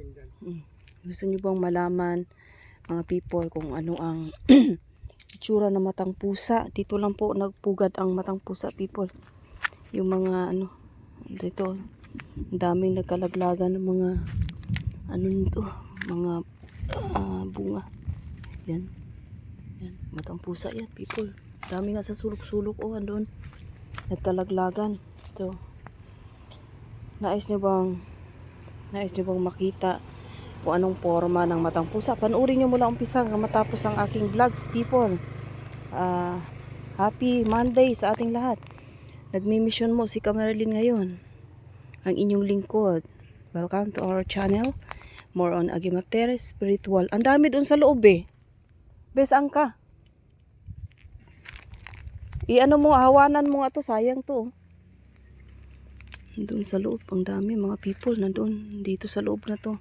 tinggan. Gusto niyo bang malaman, mga people, kung ano ang itsura ng matang pusa? Dito lang po nagpugad ang matang pusa, people. Yung mga ano, dito, daming nagkalaglagan ng mga, ano nito, mga ah, bunga. Yan. Yan, matang pusa yan, people. Dami nga sa sulok-sulok, oh, andun. Nagkalaglagan. Ito. Nais niyo bang, nais niyo bang makita kung anong forma ng matang pusa. Panoorin nyo mula umpisa matapos ang aking vlogs, people. Ah, happy Monday sa ating lahat. Nagmi-mission mo si Cameralyn ngayon. Ang inyong lingkod. Welcome to our channel. More on Agimatere Spiritual. Ang dami doon sa loob eh. Besang ka. I-ano mo, hawanan mo nga to. Sayang to. Doon sa loob. Ang dami mga people. Nandun. Dito sa loob na to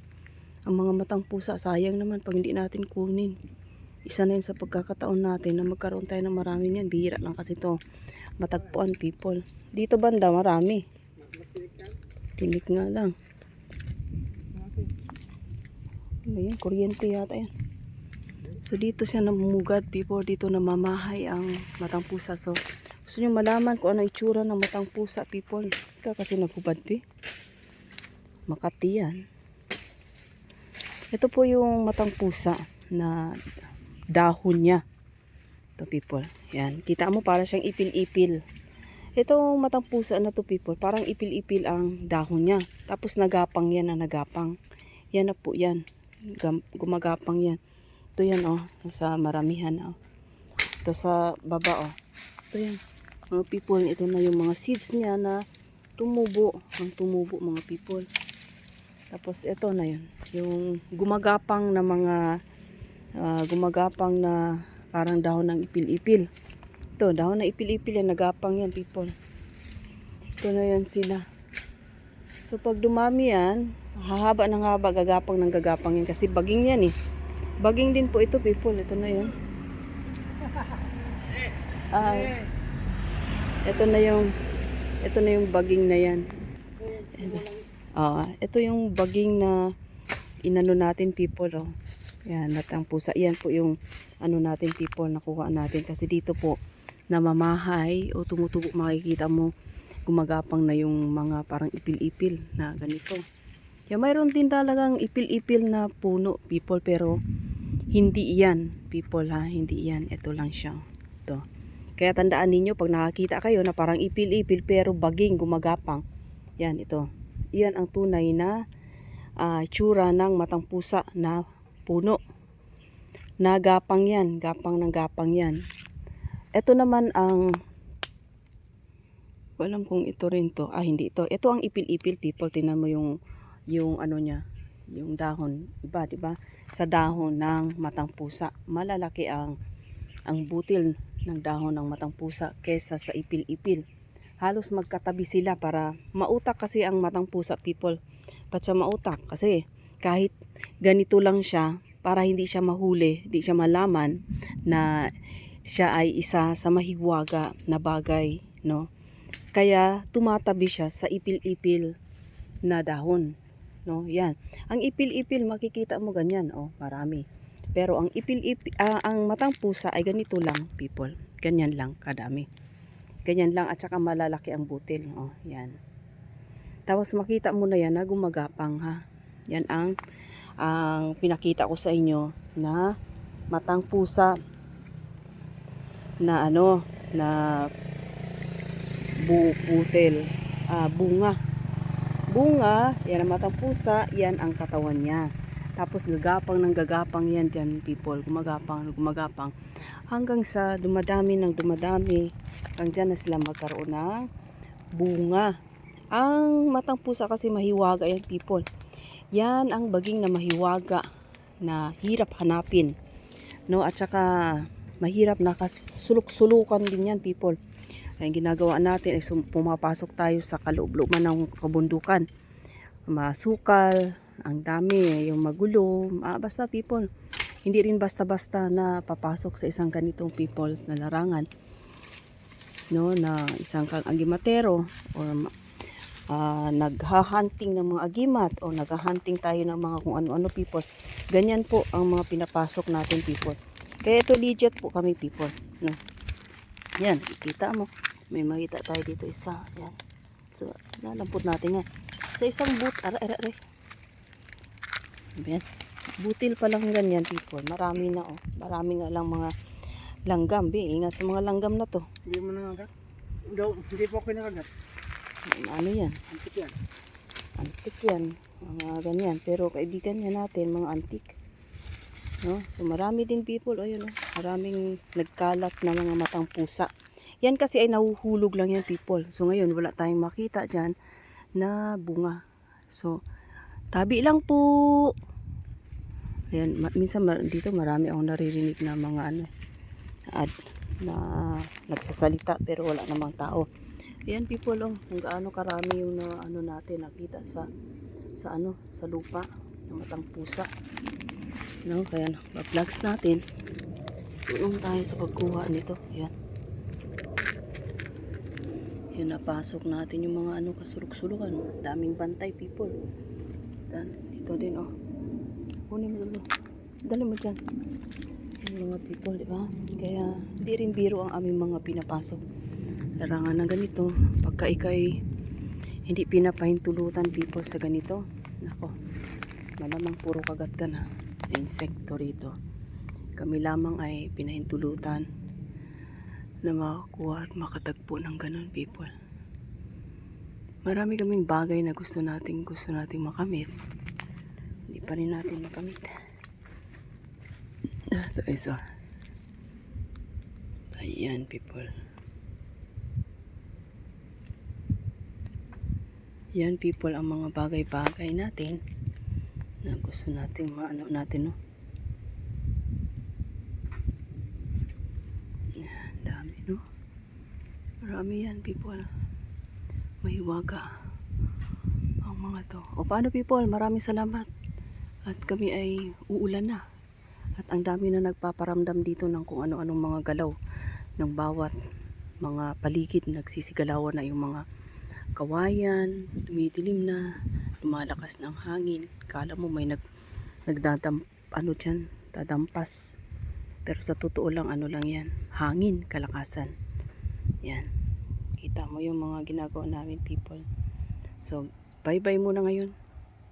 ang mga matang pusa, sayang naman pag hindi natin kunin. Isa na yun sa pagkakataon natin na magkaroon tayo ng marami niyan. Bihira lang kasi to matagpuan people. Dito banda marami. Tinik nga lang. Ano yan? Kuryente yata yan. So dito siya namumugad people. Dito namamahay ang matang pusa. So gusto nyo malaman kung ano itsura ng matang pusa people. Ika kasi nagubad pi. Makati yan. Ito po yung matang pusa na dahon niya. Ito people. Yan. Kita mo para siyang ipil-ipil. Itong matang pusa na to people, parang ipil-ipil ang dahon niya. Tapos nagapang yan na nagapang. Yan na po yan. Gumagapang yan. Ito yan oh, sa maramihan oh. Ito sa baba oh. Ito yan. Mga people, ito na yung mga seeds niya na tumubo. Ang tumubo mga people. Tapos ito na yun. Yung gumagapang na mga ah, gumagapang na parang dahon ng ipil-ipil. Ito, dahon na ipil-ipil yan. Nagapang yan, people. Ito na yan sila. So, pag dumami yan, hahaba ng haba, gagapang ng gagapang yan. Kasi baging yan eh. Baging din po ito, people. Ito na yun. Ah, ito na yung ito na yung baging na yan. Ah, ito yung baging na inano natin people oh. Yan, natang pusa. Yan po yung ano natin people nakuha natin kasi dito po namamahay o tumutubo makikita mo gumagapang na yung mga parang ipil-ipil na ganito. Yan, mayroon din talagang ipil-ipil na puno people pero hindi iyan people ha, hindi iyan. Ito lang siya. Ito. Kaya tandaan ninyo pag nakakita kayo na parang ipil-ipil pero baging gumagapang. Yan ito. Iyan ang tunay na ah, tsura ng matang pusa na puno. Nagapang yan, gapang ng gapang yan. Ito naman ang alam kung ito rin to. Ah, hindi ito. Ito ang ipil-ipil people. Tingnan mo yung yung ano niya, yung dahon. Iba, 'di ba? Sa dahon ng matang pusa, malalaki ang ang butil ng dahon ng matang pusa kesa sa ipil-ipil. Halos magkatabi sila para mautak kasi ang matang pusa people. Ba't siya mautak? Kasi kahit ganito lang siya, para hindi siya mahuli, hindi siya malaman na siya ay isa sa mahiwaga na bagay, no? Kaya tumatabi siya sa ipil-ipil na dahon, no? Yan. Ang ipil-ipil makikita mo ganyan, oh, marami. Pero ang ipil-ipil ah, ang matang pusa ay ganito lang, people. Ganyan lang kadami. Ganyan lang at saka malalaki ang butil, oh, yan. Tapos makita mo na yan na gumagapang ha. Yan ang ang pinakita ko sa inyo na matang pusa na ano na bu butil ah, bunga bunga yan ang matang pusa yan ang katawan niya tapos gagapang ng gagapang yan dyan people. Gumagapang gumagapang. Hanggang sa dumadami ng dumadami hanggang dyan na sila magkaroon ng bunga. Ang matang pusa kasi mahiwaga yan people. Yan ang baging na mahiwaga na hirap hanapin. No at saka mahirap nakasulok-sulukan din yan people. Ang ginagawa natin ay pumapasok tayo sa kaloob-looban ng kabundukan. Masukal ang dami yung magulo ah, basta people hindi rin basta-basta na papasok sa isang ganitong peoples na larangan no na isang kang agimatero or ah, nagha-hunting ng mga agimat o nagha-hunting tayo ng mga kung ano-ano people. Ganyan po ang mga pinapasok natin people. Kaya ito legit po kami people. No? Yan, kita mo. May makita tayo dito isa. Yan. So, lalampot natin yan. Sa isang boot, ara, ara, ara. Yan. Butil pa lang ganyan people. Marami na oh. Marami nga lang mga langgam. Be, ingat sa mga langgam na to. Hindi mo nangagat? Hindi, hindi po ako nakagat. Ano yan? Antik yan. Antik yan. Mga ganyan. Pero kaibigan niya natin, mga antik. No? So marami din people. Ayun, oh. maraming nagkalat na mga matang pusa. Yan kasi ay nahuhulog lang yan people. So ngayon wala tayong makita dyan na bunga. So tabi lang po. Ayan, minsan ma- dito marami akong naririnig na mga ano ad, na nagsasalita pero wala namang tao. Ayan people oh, kung gaano karami yung na, ano natin nakita sa sa ano, sa lupa ng matang pusa. No, kaya na-vlogs natin. Tulong tayo sa pagkuha nito. Ayan. Yan napasok natin yung mga ano kasulok-sulukan. Daming bantay people. Dan, ito din oh. Kunin mo dito. Dali mo dyan. Yung mga people, di ba? Kaya hindi rin biro ang aming mga pinapasok. Larangan na ganito. Pagka ikay hindi pinapahintulutan people sa ganito. Nako, malamang puro kagat ka na. Insekto rito. Kami lamang ay pinahintulutan na makakuha at makatagpo ng ganun people. Marami kaming bagay na gusto nating gusto nating makamit. Pa rin natin makamit. Ito isa. Ayan people. Yan people ang mga bagay-bagay natin na gusto nating maano natin no. Yan, dami no. Marami yan people. Mahiwaga ang mga to. O paano people, maraming salamat. At kami ay uulan na. At ang dami na nagpaparamdam dito ng kung ano-anong mga galaw ng bawat mga paligid. Nagsisigalawan na yung mga kawayan, tumidilim na, lumalakas ng hangin. Kala mo may nag, nagdadam, ano dyan, dadampas. Pero sa totoo lang, ano lang yan, hangin, kalakasan. Yan. Kita mo yung mga ginagawa namin people. So, bye-bye muna ngayon.